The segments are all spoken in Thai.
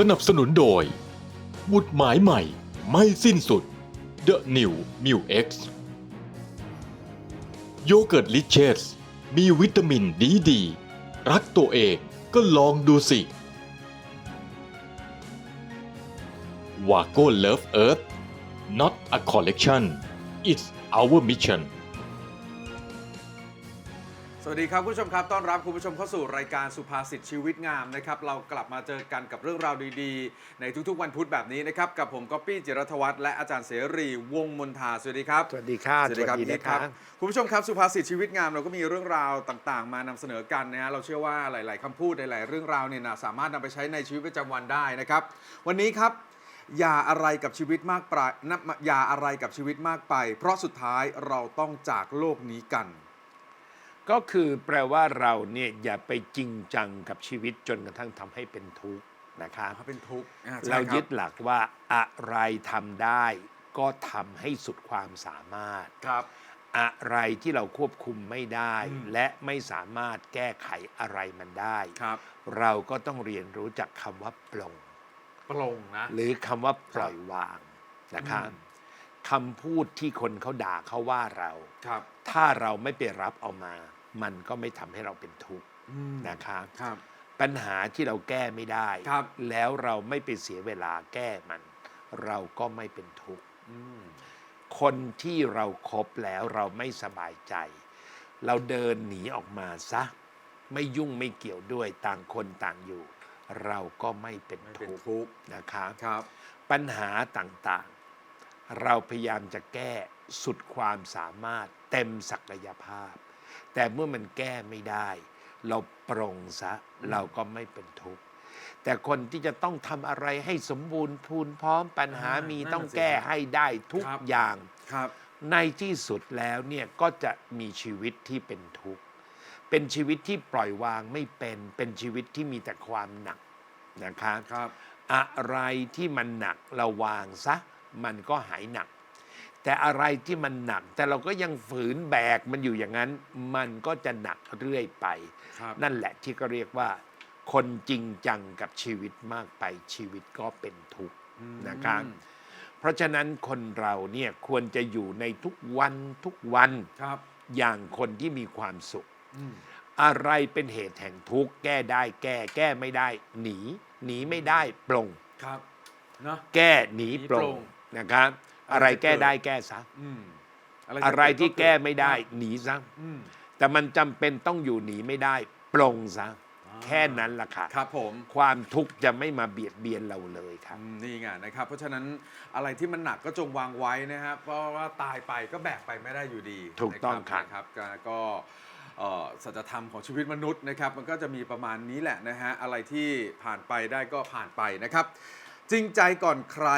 สนับสนุนโดยบุตรหมายใหม่ไม่สิ้นสุด The New m u X โยเกิร์ตลิเชสมีวิตามินดีดี รักตัวเองก็ลองดูสิวาโก้ Love Earth not a collection it's our mission สวัสดีครับคุณผู้ชมครับต้อนรับคุณผู้ชมเข้าสู่รายการสุภาษิตชีวิตงามนะครับเรากลับมาเจอกันกับเรื่องราวดีๆ ในทุกๆวันพุธแบบนี้นะครับกับผมก๊อปปี้จิรัตวัฒน์และอาจารย์เสรีวงศ์มนทาสวัสดีครับสวัสดีค่ะสวัสดีครับสวัสดีอีทนะครับคุณผู้ชมครับสุภาษิตชีวิตงามเราก็มีเรื่องราวต่างๆ มานำเสนอกันนะฮะเราเชื่อว่าหลาย ๆคำพูดหลาย ๆ เรื่องราวเนี่ยนะสามารถนำไปใช้ในชีวิตประจำวันได้นะครับ วันนี้ครับอย่าอะไรกับชีวิตมากไปนะอย่าอะไรกับชีวิตมากไป เพราะสุดท้ายเราต้องจากโลกนี้กัน ก็คือแปลว่าเราเนี่ยอย่าไปจริงจังกับชีวิตจนกระทั่งทำให้เป็นทุกข์นะครับ เขาเป็นทุกข์อ่ใช่เราคบยึดหลักว่าอะไรทำได้ ก็ทำให้สุดความสามารถ ครับ อะไรที่เราควบคุมไม่ได้ อืม และไม่สามารถแก้ไขอะไรมันได้ ครับเราก็ต้องเรียนรู้จักคำว่าปลง ปลงนะ หรือคำว่าปล่อยวางนะครับอืม คำพูดที่คนเขาด่าเขาว่าเรา ครับ ถ้าเราไม่ไปรับเอามา มันก็ไม่ทำให้เราเป็นทุกข์อืมนะครับครับ ปัญหาที่เราแก้ไม่ได้ ครับ แล้วเราไม่ไปเสียเวลาแก้มัน เราก็ไม่เป็นทุกข์ อืมคนที่เราครบแล้วเราไม่สบายใจ เราเดินหนีออกมาซะ ไม่ยุ่งไม่เกี่ยวด้วยต่างคนต่างอยู่ เราก็ไม่เป็นไม่เป็นทุกข์ทุกข์นะครับ ครับ ปัญหาต่างๆ เราพยายามจะแก้สุดความสามารถเต็มศักยภาพ แต่เมื่อมันแก้ไม่ได้ เราปรงซะเราก็ไม่เป็นทุกข์แต่คนที่จะต้องทำอะไรให้สมบูรณ์พูนพร้อมปัญหาอ่ามีมีนั่นน่ะต้องสิแก้ครับให้ได้ทุกครับ อย่าง ครับ ในที่สุดแล้วเนี่ยก็จะมีชีวิตที่เป็นทุกข์ เป็นชีวิตที่ปล่อยวางไม่เป็น เป็นชีวิตที่มีแต่ความหนักนะครับครับ อะไรที่มันหนักเราวางซะ มันก็หายหนัก แต่อะไรที่มันหนัก แต่เราก็ยังฝืนแบกมันอยู่อย่างนั้น มันก็จะหนักเรื่อยไป ครับ นั่นแหละที่ก็เรียกว่า คนจริงจังกับชีวิตมากไปชีวิตก็เป็นทุกข์อืมนะครับ เพราะฉะนั้นคนเราเนี่ยควรจะอยู่ในทุกวันทุกวันครับอย่างคนที่มีความสุข อืมอะไรเป็นเหตุแห่งทุกข์แก้ได้แก้แก้ไม่ได้ หนี หนีไม่ได้ปลง ครับเนาะ แก้หนีหนีปลปลงงนะครับ อะไรอะไรจะแก้เกิดได้แก้ซะอืมอะไรที่แก้ไม่ได้ หนีซะอืมแต่มันจำเป็นต้องอยู่หนีไม่ได้ ปลงซะอ่าแค่นั้นล่ะค่ะครับผม ความทุกข์จะไม่มาเบียดเบียนเราเลยครับ อืมนี่ไงนะครับ เพราะฉะนั้นอะไรที่มันหนักก็จงวางไว้นะครับ เพราะว่าตายไปก็แบกไปไม่ได้อยู่ดีถูกต้องนะครับ นะครับก็ก็เอ่อสัจธรรมของชีวิตมนุษย์นะครับ มันก็จะมีประมาณนี้แหละนะฮะอะไรที่ผ่านไปได้ก็ผ่านไปนะครับ จริงใจก่อนใคร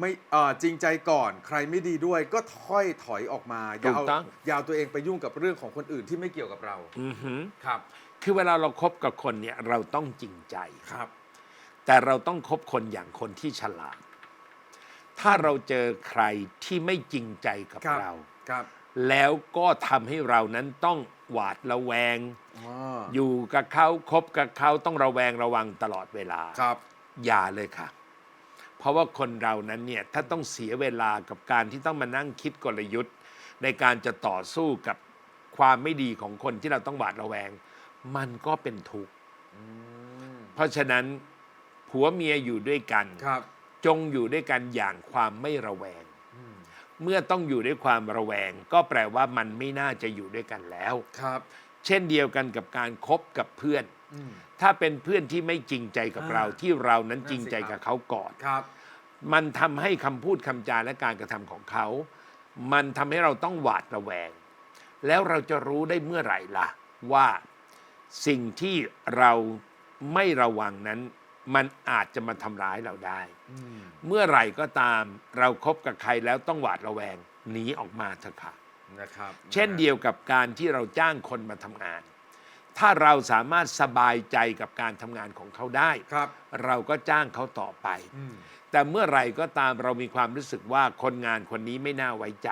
ไม่เอ่อจริงใจก่อน ใครไม่ดีด้วยก็ถ้อยถอยออกมาอย่าเอาถูกต้อง อย่าเอาตัวเองไปยุ่งกับเรื่องของคนอื่นที่ไม่เกี่ยวกับเราอือหือครับคือเวลาเราครบกับคนเนี่ยเราต้องจริงใจ ครับ แต่เราต้องคบคนอย่างคนที่ฉลาด ถ้าเราเจอใครที่ไม่จริงใจกับครับ เรา ครับแล้วก็ทำให้เรานั้นต้องหวาดระแวง อ๋ออยู่กับเขาคบกับเขาต้องระแวงระวังตลอดเวลา ครับ อย่าเลยค่ะ เพราะว่าคนเรานั้นเนี่ยถ้าต้องเสียเวลากับการที่ต้องมานั่งคิดกลยุทธ์ ในการจะต่อสู้กับความไม่ดีของคนที่เราต้องหวาดระแวง มันก็เป็นทุกข์อืมเพราะฉะนั้นผัวเมียอยู่ด้วยกันครับจงอยู่ด้วยกันอย่างความไม่ระแวงอืมเมื่อต้องอยู่ด้วยความระแวง ก็แปลว่ามันไม่น่าจะอยู่ด้วยกันแล้วครับ เช่นเดียวกันกับการคบกับเพื่อนอืมถ้าเป็นเพื่อนที่ไม่จริงใจกับอ่าเราที่เรานั้นนั่นสิจริงใจครักับบเขาก่อนครับ มันทำให้คำพูดคำจาและการกระทำของเขา มันทำให้เราต้องหวาดระแวง แล้วเราจะรู้ได้เมื่อไหร่ล่ะ ว่าสิ่งที่เราไม่ระวังนั้น มันอาจจะมาทำร้ายเราได้อืมเมื่อไหร่ก็ตามเราครบกับใครแล้วต้องหวาดระแวงหนีออกมาเถอะค่ะนะครับเช่นเดียวกับการที่เราจ้างคนมาทำงาน ถ้าเราสามารถสบายใจกับการทำงานของเขาได้ ครับ เราก็จ้างเขาต่อไป อืม แต่เมื่อไหร่ก็ตามเรามีความรู้สึกว่าคนงานคนนี้ไม่น่าไว้ใจ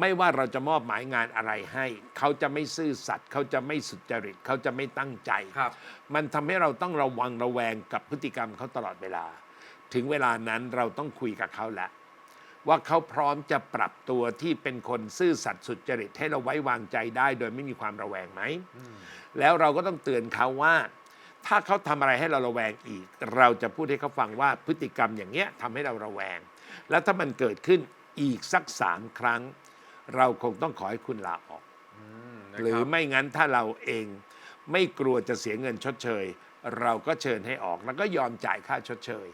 ไม่ว่าเราจะมอบหมายงานอะไรให้ เขาจะไม่ซื่อสัตย์เขาจะไม่สุจริตเขาจะไม่ตั้งใจ ครับ มันทำให้เราต้องระวังระแวงกับพฤติกรรมเขาตลอดเวลา ถึงเวลานั้นเราต้องคุยกับเขาแล้วว่าเขาพร้อมจะปรับตัวที่เป็นคนซื่อสัตย์สุจริตให้เราไว้วางใจได้ โดยไม่มีความระแวงไหม แล้วเราก็ต้องเตือนเขาว่า ถ้าเขาทำอะไรให้เราระแวงอีก เราจะพูดให้เขาฟังว่าพฤติกรรมอย่างเงี้ยทำให้เราระแวง แล้วถ้ามันเกิดขึ้นอีกสักสามครั้ง เราคงต้องขอให้คุณลาออก หรือไม่งั้นถ้าเราเองไม่กลัวจะเสียเงินชดเชย เราก็เชิญให้ออกแล้วก็ยอมจ่ายค่าชดเชย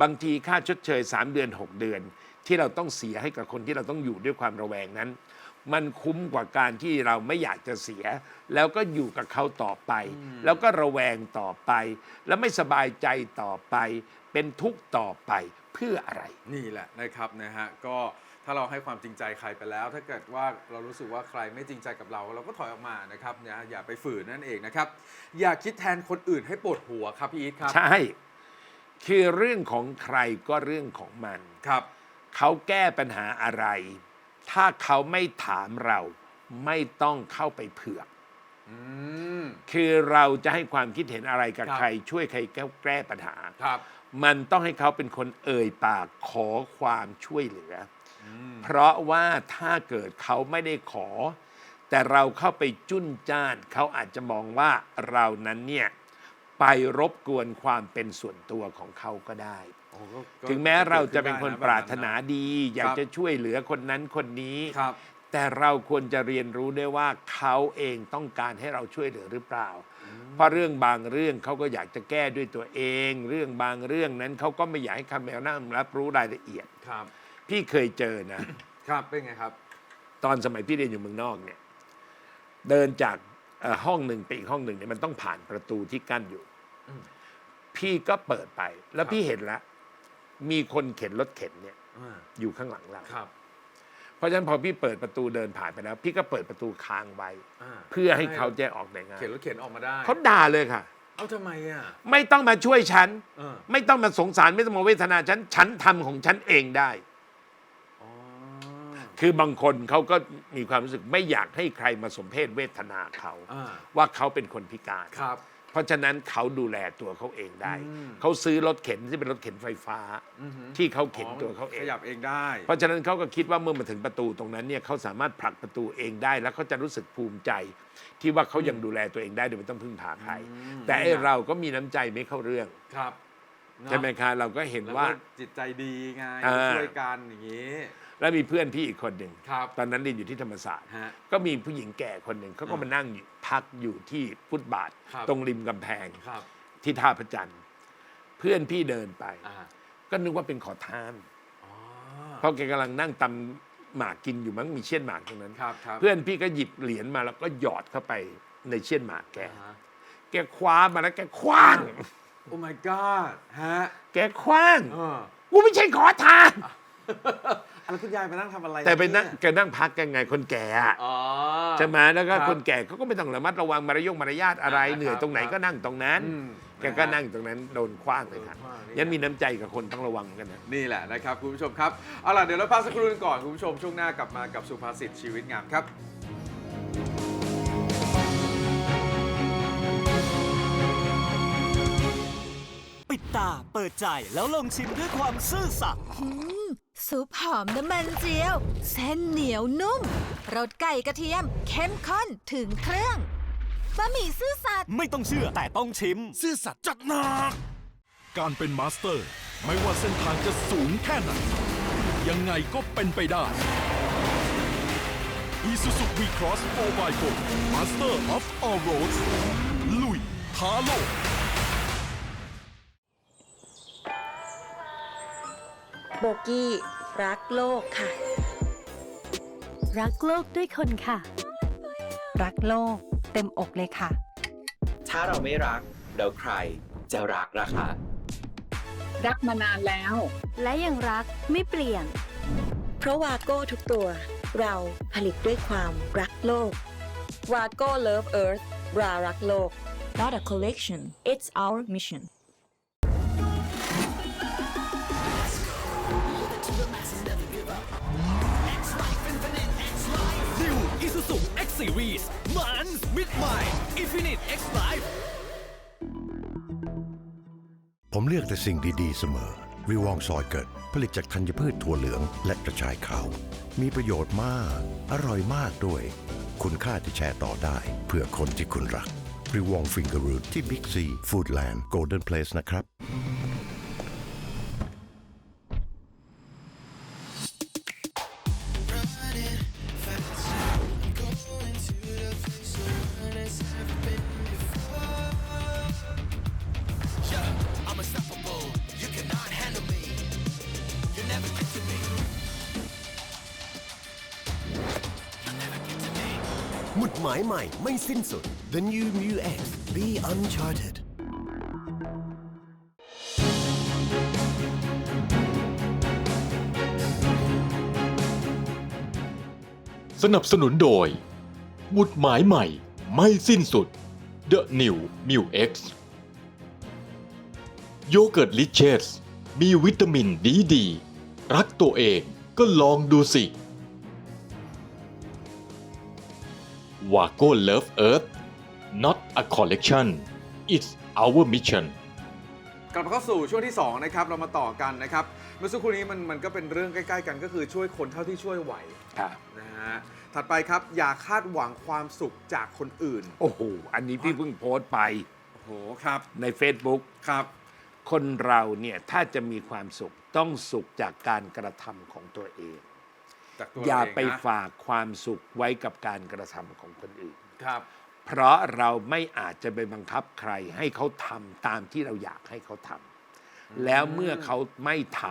บางทีค่าชดเชย 3 เดือน 6 เดือน ที่เราต้องเสียให้กับคนที่เราต้องอยู่ด้วยความระแวงนั้น มันคุ้มกว่าการที่เราไม่อยากจะเสีย แล้วก็อยู่กับเขาต่อไป แล้วก็ระแวงต่อไป แล้วไม่สบายใจต่อไป เป็นทุกข์ต่อไปเพื่ออะไร นี่แหละนะครับนะฮะก็ถ้าเราให้ความจริงใจใครไปแล้ว ถ้าเกิดว่าเรารู้สึกว่าใครไม่จริงใจกับเรา เราก็ถอยออกมานะครับนะอย่าไปฝืนนั่นเองนะครับ อย่าคิดแทนคนอื่นให้ปวดหัวครับพี่อีทครับใช่ คือเรื่องของใครก็เรื่องของมันครับ เขาแก้ปัญหาอะไร ถ้าเขาไม่ถามเราไม่ต้องเข้าไปเผือก อืม คือเราจะให้ความคิดเห็นอะไรกับครับ ใคร ช่วยใครแก้แก้ปัญหา ครับมันต้องให้เขาเป็นคนเอ่ยปากขอความช่วยเหลือ อืมเพราะว่าถ้าเกิดเขาไม่ได้ขอ แต่เราเข้าไปจุ้นจ้าน เขาอาจจะมองว่าเรานั้นเนี่ยไปรบกวนความเป็นส่วนตัวของเขาก็ได้โอ้ก็ก็ ถึงแม้เราจะเป็นคนกิดปขึ้ราได้ะรถนาแบบดี อยากจะช่วยเหลือคนนั้นคนนี้ครับแต่เราควรจะเรียนรู้ด้วยว่าเขาเองต้องการให้เราช่วยเหลือหรือเปล่า เพราะเรื่องบางเรื่องเขาก็อยากจะแก้ด้วยตัวเอง เรื่องบางเรื่องนั้นเขาก็ไม่อยากให้คำแมวนั่งรับรู้รายละเอียดครับ พี่เคยเจอนะ ครับเป็นไงครับ ตอนสมัยพี่เรียนอยู่เมืองนอกเนี่ย เดินจากเอ่อห้องหนึ่งไปอีกห้องหนึ่งเนี่ยมันต้องผ่านประตูที่กั้นอยู่อืมพี่ก็เปิดไป แล้วครับพี่เห็นแล้ว มีคนเข็นรถเข็นเนี่ยอ่าอยู่ข้างหลังเราครับ เพราะฉะนั้นพอพี่เปิดประตูเดินผ่านไปแล้ว พี่ก็เปิดประตูค้างไว้าเพื่อให้เขาจะออกได้ง่ายเข็นรถเข็นออกมาได้เขาด่าเลยค่ะ เอาทำไมอะไม่ต้องมาช่วยฉันเออไม่ต้องมาสงสารไม่ต้องมาเวทนาฉัน ฉันทำของฉันเองได้อ๋อคือบางคนเขาก็มีความรู้สึกไม่อยากให้ใครมาสมเพศเวทนาเขาอ่าว่าเขาเป็นคนพิการครับ เพราะฉะนั้นเขาดูแลตัวเขาเองได้อืมเขาซื้อรถเข็นที่เป็นรถเข็นไฟฟ้าอือหือที่เขาเข็นตัวเขาเอขงยับเองได้ เพราะฉะนั้นเขาก็คิดว่าเมื่อมาถึงประตูตรงนั้นเนี่ยเขาสามารถผลักประตูเองได้ แล้วเขาจะรู้สึกภูมิใจ ที่ว่าเขายังดูแลตัวเองได้โดยไม่ต้องพึ่งพาใครอืมแต่ไอ้เราก็มีน้ำใจไม่เข้าเรื่องครับเนอะใช่ไหมคะเราก็เห็นแล้วว่าก็จิตใจดีไงอ่าช่วยกันอย่างนี้ แล้วมีเพื่อนพี่อีกคนหนึ่งครับตอนนั้นเรียนอยู่ที่ธรรมศาสตร์ ฮะก็มีผู้หญิงแก่คนหนึ่งเขาก็อ่ามมานั่งอยู่พักอยู่ที่ฟุตบาท ครับ ตรงริมกำแพงครับที่ท่าพระจันทร์เพื่อนพี่เดินไป อ่าก็นึกว่าเป็นขอทาน อ๋อเพราะแกกำลังนั่งตำหมากกินอยู่มั้งมีเชี่ยนหมากตรงนั้น ครับครับเพื่อนพี่ก็หยิบเหรียญมาแล้วก็หยอดเข้าไปในเชี่ยนหมากแก อ่าฮะ แกคว้ามาแล้วแกคว้าง โอ้ my god ฮะแกคว้าง เออกูไม่ใช่ขอทาน แล้วคุณยายไปนั่งทำอะไรแต่ไปนั่งเยแกนั่งพักกันไงคนแก่อะอ๋อ ใช่ไหมแล้วก็ครับคนแก่เขาก็ไม่ต้องระมัดระวังมารยงมารยาทอะไรอ่าเหนื่อยครับตรงไหนครับก็นั่งตรงนั้น อืมแกก็นั่งตรงนั้นโดนคว้างเลยครับโดนขว้างนี่ ยันมีน้ำใจกับคนต้องระวังกันนะ นี่แหละนะครับคุณผู้ชมครับ เอาล่ะเดี๋ยวเราพักสักครู่หนึงก่อนคุณผู้ชมช่วงหน้ากลับมากับสุภาษิตชีวิตงามครับ ปิดตาเปิดใจแล้วลองชิมด้วยความซื่อสัตย์ ซุปหอมน้ำมันเจียว เส้นเหนียวนุ่มรสไก่กระเทียม เข้มข้นถึงเครื่องบะหมี่ซื่อสัตย์ไม่ต้องเชื่อแต่ต้องชิม ซื่อสัตย์จัดหนัก การเป็นมาสเตอร์ ไม่ว่าเส้นทางจะสูงแค่ไหน ยังไงก็เป็นไปได้ Isuzu V-Cross 4x4 Master of All Roads ลุยท้าโลกโบกี้ รักโลกค่ะ รักโลกด้วยคนค่ะ รักโลกเต็มอกเลยค่ะ ถ้าเราไม่รักแล้วใครจะรักล่ะคะรักมานานแล้ว และยังรักไม่เปลี่ยน เพราะวาโก้ทุกตัว เราผลิตด้วยความรักโลกวาโก้ Love Earth รารักโลก Not a collection, it's our mission. ซีรีส์มันมิดใหม่อินฟินิตเอ็กซ์ผมเลือกแต่สิ่งดี ๆ เสมอ วิวองซอยเกิด ผลิตจากธัญพืชถั่วเหลืองและกระชายขาว มีประโยชน์มาก อร่อยมากด้วย คุณค่าที่แชร์ต่อได้ เพื่อคนที่คุณรักรีวองฟิงเกอร์รูทที่บิ๊กซีฟู้ดแลนด์โกลเด้นเพลสนะครับ สิ้นสุด The New Mu X Be Uncharted สนับสนุนโดยหมุดหมายใหม่ไม่สิ้นสุด The New m u X โยเกิร์ตลิเชสมีวิตามินดีดี รักตัวเองก็ลองดูสิ วาโก้ Love Earth not a collection it's our mission กลับมาเข้าสู่ช่วงที่ 2 นะครับ เรามาต่อกันนะครับ เมื่อสักครู่นี้มันมันก็เป็นเรื่องใกล้ ๆ กันก็คือช่วยคนเท่าที่ช่วยไหวครับนะฮะถัดไปครับอย่าคาดหวังความสุขจากคนอื่น โอ้โห อันนี้พี่เพิ่งโพสต์ไปโอ้โหครับใน Facebook ครับ คนเราเนี่ยถ้าจะมีความสุขต้องสุขจากการกระทำของตัวเอง จากตัวอย่าเงไปนะ ฝากความสุขไว้กับการกระทำของคนอื่น ครับ เพราะเราไม่อาจจะไปบังคับใครให้เขาทำตามที่เราอยากให้เขาทำแล้วเมื่อเขาไม่ท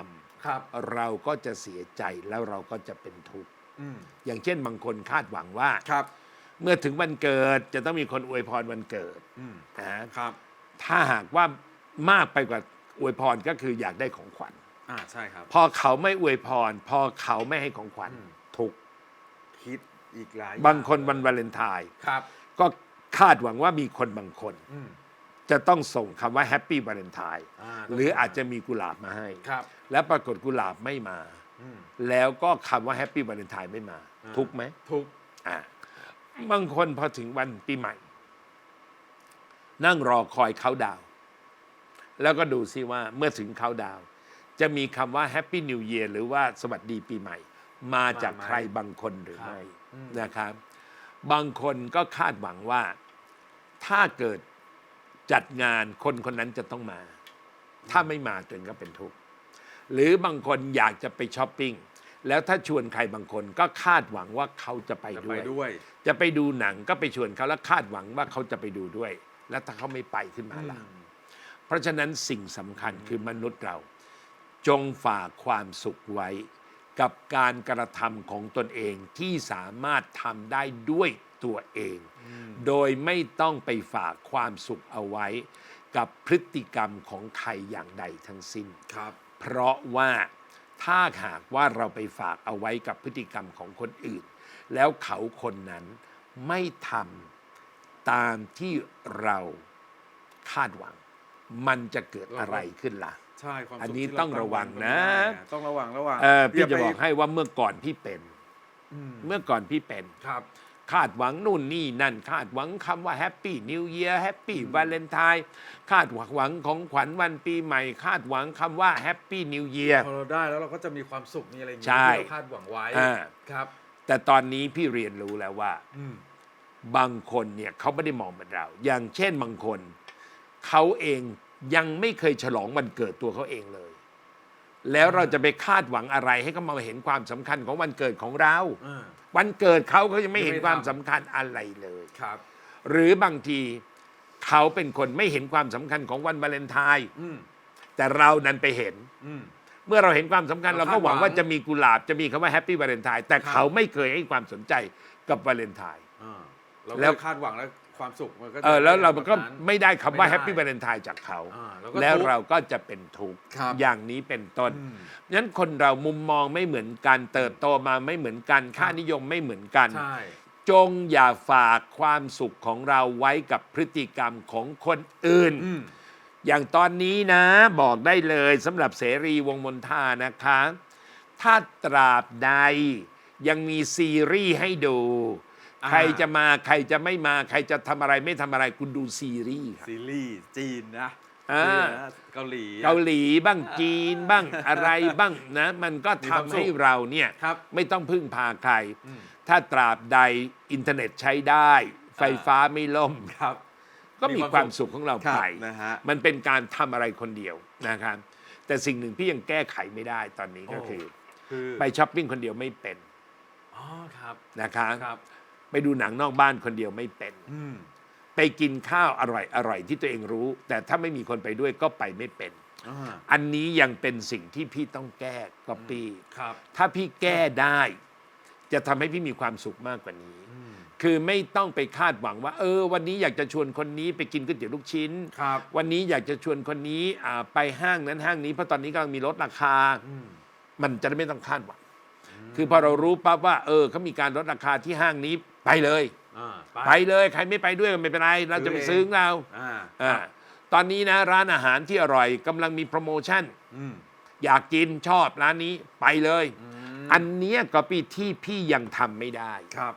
ครับำเราก็จะเสียใจแล้วเราก็จะเป็นทุกข์อืมอย่างเช่นบางคนคาดหวังว่า ครับ เมื่อถึงวันเกิดจะต้องมีคนอวยพรวันเกิดอืมนะครับ ถ้าหากว่ามากไปกว่าอวยพรก็คืออยากได้ของขวัญ อ่าใช่ครับ พอเขาไม่อวยพร พอเขาไม่ให้ของขวัญอืม ทุกข์คิดอีกหลายบางคนวันวาเลนไทน์ครับก็คาดหวังว่ามีคนบางคน อืมจะต้องส่งคำว่าแฮปปี้วาเลนไทน์อ่าหรืออาจจะมีกุหลาบมาให้ ครับแล้วปรากฏกุหลาบไม่มา อืม แล้วก็คำว่าแฮปปี้วาเลนไทน์ไม่มา อ่า ทุกข์ไหมทุกอ่าบางคนพอถึงวันปีใหม่ นั่งรอคอยเขาดาวน์แล้วก็ดูซิว่าเมื่อถึงเขาดาวน์ จะมีคำว่าแฮปปี้นิว e ย r หรือว่าสวัสดีปีใหม่ มาจากใครบางคนหรือไม่นะครับ บางคนก็คาดหวังว่าถ้าเกิดจัดงานคนคนนั้นจะต้องมา ถ้าไม่มาตัวเองก็เป็นทุกข์หรือบางคนอยากจะไปช้อปปิ้งแล้วถ้าชวนใครบางคนก็คาดหวังว่าเขาจะไปจะด้ไปวยด้วย จะไปดูหนังก็ไปชวนเขาแล้วคาดหวังว่าเขาจะไปดูด้วย แล้วถ้าเขาไม่ไปขึ้นมาล่ะเพราะฉะนั้นสิ่งสำคัญคือมนุษย์เรา จงฝากความสุขไว้ กับการกระทำของตนเองที่สามารถทำได้ด้วยตัวเอง โดยไม่ต้องไปฝากความสุขเอาไว้ กับพฤติกรรมของใครอย่างใดทั้งสิ้น ครับ เพราะว่าถ้าหากว่าเราไปฝากเอาไว้กับพฤติกรรมของคนอื่น แล้วเขาคนนั้นไม่ทำตามที่เราคาดหวัง มันจะเกิดอะไรขึ้นล่ะ ใช่ความสุขอันนี้ที่เาต้องระวังนะ ต้องระวังระวังเออพี่ย่าจะไปบอกให้ว่าเมื่อก่อนพี่เป็น อืมเมื่อก่อนพี่เป็น ครับ คาดหวังนู่นนี่นั่น คาดหวังคำว่าแฮปปี้นิว e ย r แฮปปี้วาเลนไทน์คาดหวังของขวัญวันปีใหม่ คาดหวังคำว่าแฮปปี้นิว e ย r พอเราได้แล้วเราก็จะมีความสุขมีอะไรอย่างเงี้ยใช่ที่เราคาดหวังไว้อ่า ครับ แต่ตอนนี้พี่เรียนรู้แล้วว่า อืมบางคนเนี่ยเขาไม่ได้มองเหมือนเรา อย่างเช่นบางคน เขาเอง ยังไม่เคยฉลองวันเกิดตัวเขาเองเลย แล้วเราจะไปคาดหวังอะไรให้เขามาเห็นความสำคัญของวันเกิดของเรา อ่าวันเกิดเขาเขายังไม่เห็นยังไม่ความทำสำคัญอะไรเลย ครับ หรือบางทีเขาเป็นคนไม่เห็นความสำคัญของวันวาเลนไทน์อืมแต่เรานั้นไปเห็น อืม เมื่อเราเห็นความสำคัญเราเราก็หวังคาดหวังว่าจะมีกุหลาบจะมีคำว่าแฮปปี้วาเลนไทน์แต่ครับเขาไม่เคยให้ความสนใจกับวาเลนไทน์ อ่าเราแล้ก็วคาดหวังแล้ว ความสุขมันก็จะเออแล้วเราก็แบบนั้น ไม่ได้คำว่าไม่ได้แฮปปี้วาเลนไทน์จากเขา อ่าแล้วก็แล้วทุกข์เราก็จะเป็นทุกข์ครับอย่างนี้เป็นต้นอืมนั้นคนเรามุมมองไม่เหมือนกันเติบโตมาไม่เหมือนกันค่านิยมไม่เหมือนกัน ใช่ จงอย่าฝากความสุขของเราไว้กับพฤติกรรมของคนอื่น อืม อย่างตอนนี้นะบอกได้เลยสำหรับเสรีวงศ์มนทานะคะ ถ้าตราบใดยังมีซีรีส์ให้ดูอ่า ใครจะมาใครจะไม่มาใครจะทำอะไรไม่ทำอะไรคุณดูซีรีส์ครับ ซีรีส์จีนนะอ่า จีนนะเกาหลีอะ เกาหลีบ้างจีนบ้างอะไรบ้างนะ มันก็มีความทำสุขให้เราเนี่ยครับไม่ต้องพึ่งพาใคร อืม ถ้าตราบใดอินเทอร์เน็ตใช้ได้ ไฟฟ้าไม่ล่ม ครับ ก็มีความสุขของเราครับไปนะฮะ มันเป็นการทำอะไรคนเดียวนะครับ แต่สิ่งหนึ่งพี่ยังแก้ไขไม่ได้ตอนนี้ก็โอ้คือ คือไปช้อปปิ้งคนเดียวไม่เป็นอ๋อครับนะคะ ครับ ไปดูหนังนอกบ้านคนเดียวไม่เป็นอืมไปกินข้าวอร่อยอร่อยที่ตัวเองรู้ แต่ถ้าไม่มีคนไปด้วยก็ไปไม่เป็นอ่าอันนี้ยังเป็นสิ่งที่พี่ต้องแก้ก็ปีครับ ถ้าพี่แก้ได้ จะทำให้พี่มีความสุขมากกว่านี้อืมคือไม่ต้องไปคาดหวังว่า เออ วันนี้อยากจะชวนคนนี้ไปกินก๋วยเตี๋ยวลูกชิ้น ครับ วันนี้อยากจะชวนคนนี้อ่าไปห้างนั้นห้างนี้เพราะตอนนี้กำลังมีลดราคาอืมมันจะได้ไม่ต้องคาดหวัง คือพอเรารู้ปั๊บว่า เออเขามีการลดราคาที่ห้างนี้ ไปเลย อ่าไปเลยใครไม่ไปด้วยก็ไม่เป็นไร เราจะไปซื้ซื้ออเองเราอ่าอ่าตอนนี้นะร้านอาหารที่อร่อยกำลังมีโปรโมชั่น อืมอยากกินชอบร้านนี้ไปเลยมอันเนี้ยก็ปีที่พี่ยังทำไม่ได้ ครับ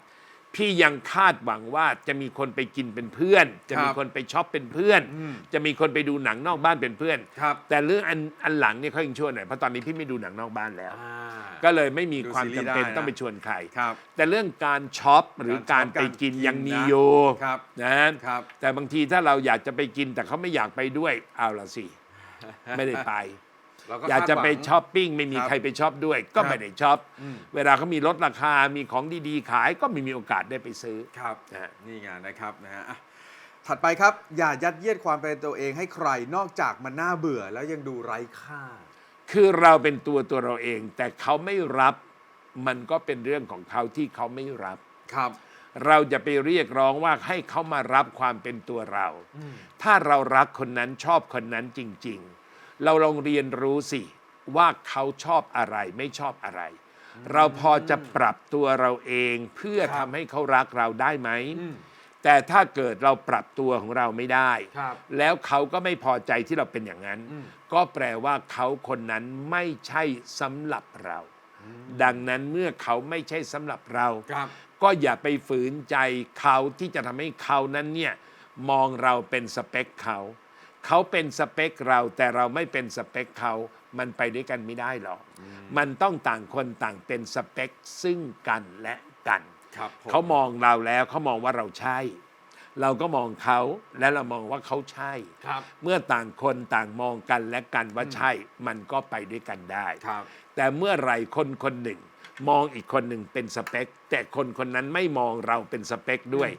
พี่ยังคาดหวังว่าจะมีคนไปกินเป็นเพื่อน จะมีครับคนไปช็อปเป็นเพื่อนอืมจะมีคนไปดูหนังนอกบ้านเป็นเพื่อน ครับแต่เรื่องอันอันหลังเนี่ยเขายังช่วยหน่อยเพราะตอนนี้พี่ไม่ดูหนังนอกบ้านแล้ว อ่า ก็เลยไม่มีดูความซีรีส์จำเป็นได้นะต้องไปชวนใคร ครับแต่เรื่องการช็อปหรือการไปกินยังมีอยู่ครับนะครับ แต่บางทีถ้าเราอยากจะไปกินแต่เขาไม่อยากไปด้วยเอาละสิ ไม่ได้ไป เราก็อยากจะไปคดหวังช้อปปิ้งไม่มีครับใครไปช็อปด้วย ก็ครับไม่ได้ช็อปอืมเวลาเขามีลดราคามีของดีๆ ขายก็ไม่มีโอกาสได้ไปซื้อ ครับ นะฮะ นี่ไงนะครับนะฮะอะถัดไปครับ อย่ายัดเยียดความเป็นตัวเองให้ใครนอกจากมันน่าเบื่อแล้วยังดูไร้ค่า คือเราเป็นตัวตัวเราเอง แต่เขาไม่รับมันก็เป็นเรื่องของเขาที่เขาไม่รับ ครับ เราจะไปเรียกร้องว่าให้เขามารับความเป็นตัวเรา ถ้าเรารักคนนั้นชอบคนนั้นจริง ๆ เราลองเรียนรู้สิ ว่าเขาชอบอะไรไม่ชอบอะไร เราพอจะปรับตัวเราเองเพื่อครับทำให้เขารักเราได้ไหมอืมแต่ถ้าเกิดเราปรับตัวของเราไม่ได้ ครับแล้วเขาก็ไม่พอใจที่เราเป็นอย่างนั้น อืม ก็แปลว่าเขาคนนั้นไม่ใช่สำหรับเรา ดังนั้นเมื่อเขาไม่ใช่สำหรับเรา ครับ ก็อย่าไปฝืนใจเขาที่จะทำให้เขานั้นเนี่ยมองเราเป็นสเปคเขา เขาเป็นสเปคเราแต่เราไม่เป็นสเปคเขามันไปด้วยกันไม่ได้หรอก มันต้องต่างคนต่างเป็นสเปคซึ่งกันและกันครับผเขามองเราแล้วเขามองว่าเราใช่ เราก็มองเขาและเรามองว่าเขาใช่ครับเมื่อต่างคนต่างมองกันและกันว่าใช่ มันก็ไปด้วยกันได้ครับแต่เมื่อไหรคนคนหนึ่ง มองอีกคนหนึ่งเป็นสเปค แต่คนคนนั้นไม่มองเราเป็นสเปคด้วย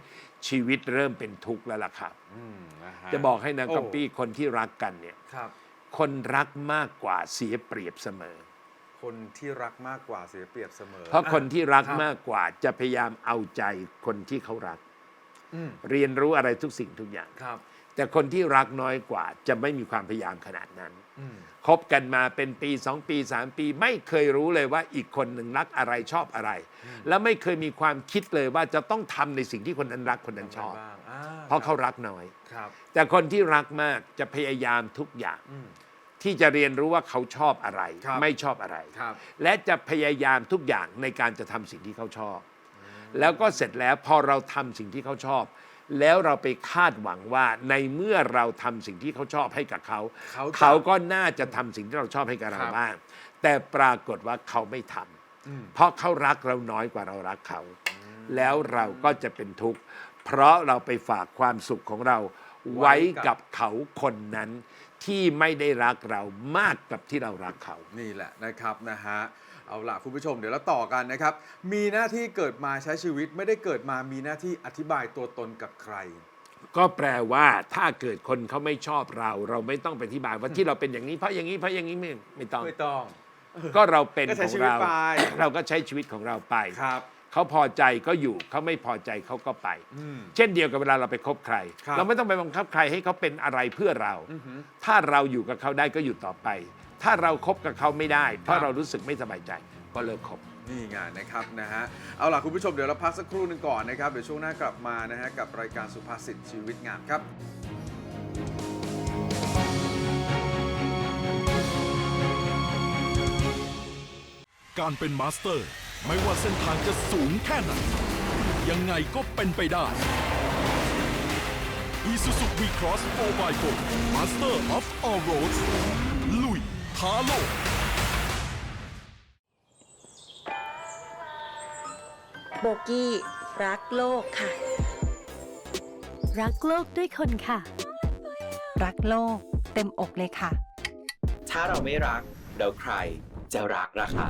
ชีวิตเริ่มเป็นทุกข์แล้วล่ะครับ อืมนฮจะบอกให้นะโกัปปี้คนที่รักกันเนี่ยครับ คนรักมากกว่าเสียเปรียบเสมอ คนที่รักมากกว่าเสียเปรียบเสมอเพราะคนที่รักครับมากกว่าจะพยายามเอาใจคนที่เขารัก อืมเรียนรู้อะไรทุกสิ่งทุกอย่าง ครับแต่คนที่รักน้อยกว่าจะไม่มีความพยายามขนาดนั้น อืม คบกันมาเป็นปีสองปีสามปี ไม่เคยรู้เลยว่าอีกคนหนึ่งรักอะไรชอบอะไร แล้วไม่เคยมีความคิดเลยว่าจะต้องทำในสิ่งที่คนนั้นรักคนนั้นชอบบ้างอ่เพราะเขารักน้อยครับแต่คนที่รักมากจะพยายามทุกอย่างอืมที่จะเรียนรู้ว่าเขาชอบอะไรครับไม่ชอบอะไรครับและจะพยายามทุกอย่างในการจะทำสิ่งที่เขาชอบ แล้วก็เสร็จแล้วพอเราทำสิ่งที่เขาชอบ แล้วเราไปคาดหวังว่าในเมื่อเราทำสิ่งที่เขาชอบให้กับเขาเขาจะเขาก็น่าจะทำสิ่งที่เราชอบให้กับเราครับ บ้างแต่ปรากฏว่าเขาไม่ทำอืมเพราะเขารักเราน้อยกว่าเรารักเขา แล้วเราก็จะเป็นทุกข์เพราะเราไปฝากความสุขของเรา ไว้กับเขาคนนั้นที่ไม่ได้รักเรามากกับที่เรารักเขา นี่แหละนะครับนะฮะ เอาล่ะคุณผู้ชมเดี๋ยวเราต่อกันนะครับ มีหน้าที่เกิดมาใช้ชีวิตไม่ได้เกิดมามีหน้าที่อธิบายตัวตนกับใคร ก็แปลว่าถ้าเกิดคนเขาไม่ชอบเรา เราไม่ต้องไปอธิบายว่าที่เราเป็นอย่างนี้เพราะอย่างนี้เพราะอย่างนี้ไม่ไม่ต้อง ไม่ต้อง ก็เราเป็นก็ขใช้องชีวิตเรา ไป เราก็ใช้ชีวิตของเราไปครับ เขาพอใจก็อยู่เขาไม่พอใจเขาก็ไป อืม เช่นเดียวกับเวลาเราไปคบใคร ครับเราไม่ต้องไปบังคับใครให้เขาเป็นอะไรเพื่อเราอือหือถ้าเราอยู่กับเขาได้ก็อยู่ต่อไป ถ้าเราคบกับเขาไม่ได้ เพครัราะบเรารู้สึกไม่สบายใจ ก็เลิกคบ นี่ไงนะครับนะฮะเอาล่ะคุณผู้ชมเดี๋ยวเราพักสักครู่หนึ่งก่อนนะครับ เดี๋ยวช่วงหน้ากลับมานะฮะกับรายการสุภาษิตชีวิตงามครับ การเป็นมาสเตอร์ ไม่ว่าเส้นทางจะสูงแค่ไหน ยังไงก็เป็นไปได้ Isuzu V-Cross 4x4 Master of All Roads ลุย ท้าโลก โบกี้รักโลกค่ะ รักโลกด้วยคนค่ะ รักโลกเต็มอกเลยค่ะ ถ้าเราไม่รักแล้วใครจะรักล่ะคะ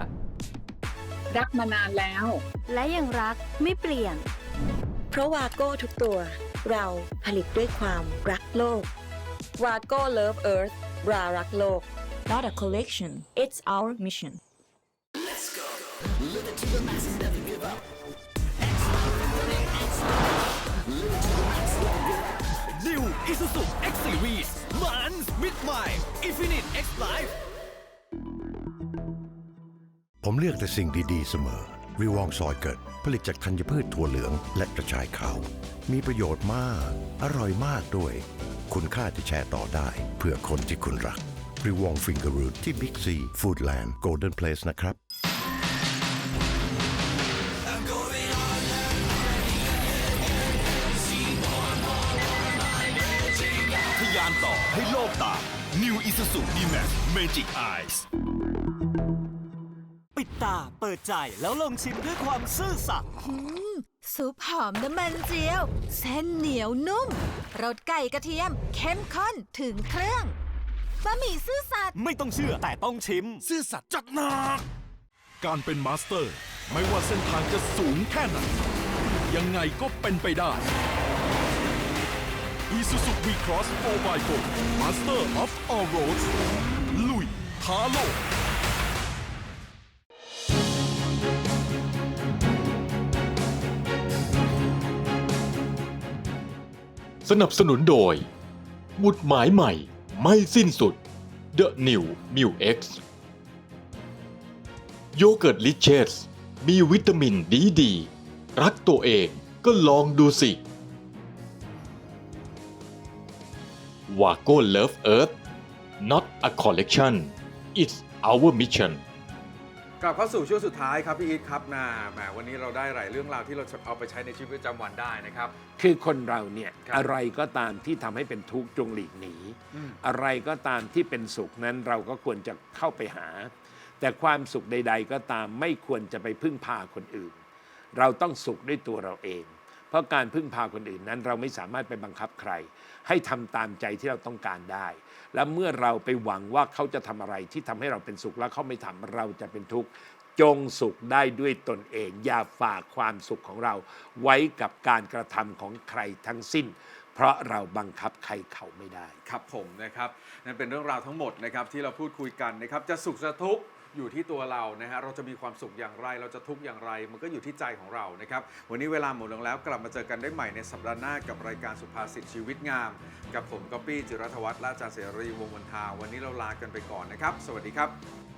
รักมานานแล้ว และยังรักไม่เปลี่ยน เพราะวาโก้ทุกตัว เราผลิตด้วยความรักโลก วาโก้ Love Earth รารักโลก Not a collection, it's our mission. New Isuzu X Series มันมิดใหม่ Infinite X Life ผมเลือกแต่สิ่งดี ๆ เสมอ วิวองซอยเกิด ผลิตจากธัญพืชถั่วเหลืองและกระชายขาว มีประโยชน์มาก อร่อยมากด้วย คุณค่าที่แชร์ต่อได้ เพื่อคนที่คุณรัก วิวองฟิงเกอร์รูทที่บิ๊กซีฟู้ดแลนด์โกลเด้นเพลสนะครับทะยานต่อให้โลกตาม New Isuzu D-Max Magic Eyes ปิดตาเปิดใจแล้วลองชิมด้วยความซื่อสัตย์อืมซุปหอมน้ำมันเจียว เส้นเหนียวนุ่มรสไก่กระเทียม เข้มข้นถึงเครื่อง บะหมี่ซื่อสัตย์ไม่ต้องเชื่อแต่ต้องชิม ซื่อสัตย์จัดหนัก การเป็นมาสเตอร์ ไม่ว่าเส้นทางจะสูงแค่ไหน ยังไงก็เป็นไปได้ Isuzu V-Cross 4x4 Master of All Roads ลุยท้าโลกสนับสนุนโดยหมุดหมายใหม่ ไม่สิ้นสุด The New m u X โยเกิร์ตลิเชสมีวิตามินดีดี รักตัวเองก็ลองดูสิวาโก้ Love Earth not a collection it's our mission กลับเข้าสู่ช่วงสุดท้ายครับพี่อีทครับนะแหมวันนี้เราได้หลายเรื่องราวที่เราจะเอาไปใช้ในชีวิตประจำวันได้นะครับ คือคนเราเนี่ยครับอะไรก็ตามที่ทำให้เป็นทุกข์จงหลีกหนี อืม อะไรก็ตามที่เป็นสุขนั้นเราก็ควรจะเข้าไปหา แต่ความสุขใด ๆ ก็ตามไม่ควรจะไปพึ่งพาคนอื่น เราต้องสุขด้วยตัวเราเอง เพราะการพึ่งพาคนอื่นนั้น เราไม่สามารถไปบังคับใคร ให้ทำตามใจที่เราต้องการได้ และเมื่อเราไปหวังว่าเขาจะทำอะไรที่ทำให้เราเป็นสุขแล้วเขาไม่ทำเราจะเป็นทุกข์จงสุขได้ด้วยตนเอง อย่าฝากความสุขของเรา ไว้กับการกระทำของใครทั้งสิ้น เพราะเราบังคับใครเขาไม่ได้ ครับผมนะครับนั่นเป็นเรื่องราวทั้งหมดนะครับที่เราพูดคุยกันนะครับจะสุขจะทุกข์ อยู่ที่ตัวเรานะฮะเราจะมีความสุขอย่างไร เราจะทุกข์อย่างไร มันก็อยู่ที่ใจของเรานะครับ วันนี้เวลาหมดลงแล้วกลับมาเจอกันได้ใหม่ในสัปดาห์หน้ากับรายการสุภาษิตชีวิตงาม กับผมก๊อปปี้จิรัตวัฒน์และอาจารย์เสรีวงศ์วันทาวันนี้เราลากันไปก่อนนะครับ สวัสดีครับ